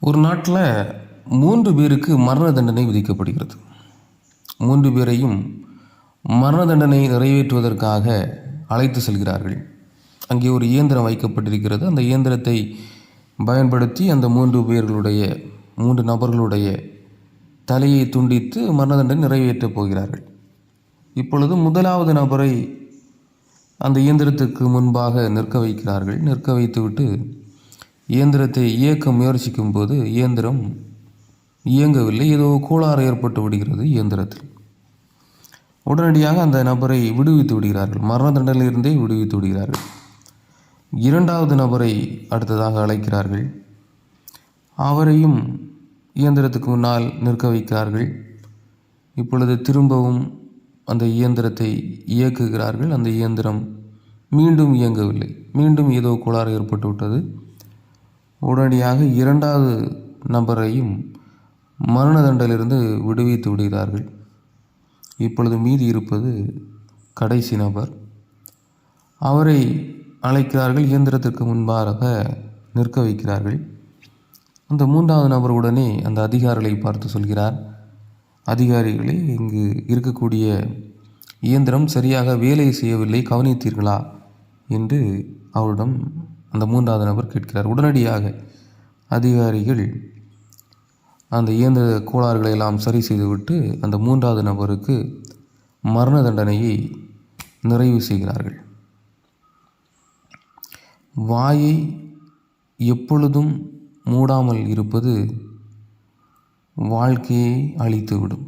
ஒரு நாட்டில் மூன்று பேருக்கு மரண தண்டனை விதிக்கப்படுகிறது. மூன்று பேரையும் மரண தண்டனை நிறைவேற்றுவதற்காக அழைத்து செல்கிறார்கள். அங்கே ஒரு இயந்திரம் வைக்கப்பட்டிருக்கிறது. அந்த இயந்திரத்தை பயன்படுத்தி அந்த மூன்று பேர்களுடைய மூன்று நபர்களுடைய தலையை துண்டித்து மரண தண்டனை நிறைவேற்றப் போகிறார்கள். இப்பொழுது முதலாவது நபரை அந்த இயந்திரத்துக்கு முன்பாக நிற்க வைக்கிறார்கள். நிற்க வைத்துவிட்டு இயந்திரத்தை இயக்க முயற்சிக்கும் போது இயந்திரம் இயங்கவில்லை. ஏதோ கோளாறு ஏற்பட்டு விடுகிறது இயந்திரத்தில். உடனடியாக அந்த நபரை விடுவித்து விடுகிறார்கள். மரண தண்டனையிலிருந்தே விடுவித்து விடுகிறார்கள். இரண்டாவது நபரை அடுத்ததாக அழைக்கிறார்கள். அவரையும் இயந்திரத்துக்கு முன்னால் நிற்க வைக்கிறார்கள். இப்பொழுது திரும்பவும் அந்த இயந்திரத்தை இயக்குகிறார்கள். அந்த இயந்திரம் மீண்டும் இயங்கவில்லை. மீண்டும் ஏதோ கோளாறு ஏற்பட்டு விட்டது. உடனடியாக இரண்டாவது நபரையும் மரண தண்டிலிருந்து விடுவித்து விடுகிறார்கள். இப்பொழுது மீதி இருப்பது கடைசி நபர். அவரை அழைக்கிறார்கள் இயந்திரத்திற்கு முன்பாக நிற்க வைக்கிறார்கள். அந்த மூன்றாவது நபர் உடனே அந்த அதிகாரிகளை பார்த்து சொல்கிறார் அதிகாரிகளே இங்கு இருக்கக்கூடிய இயந்திரம் சரியாக வேலை செய்யவில்லை கவனித்தீர்களா? என்று அவரிடம் அந்த மூன்றாவது நபர் கேட்கிறார். உடனடியாக அதிகாரிகள் அந்த இயந்திர கோளாறுகளை எல்லாம் சரி செய்துவிட்டு அந்த மூன்றாவது நபருக்கு மரண தண்டனையை நிறைவு செய்கிறார்கள். வாயை எப்பொழுதும் மூடாமல் இருப்பது வாழ்க்கையை அழித்துவிடும்.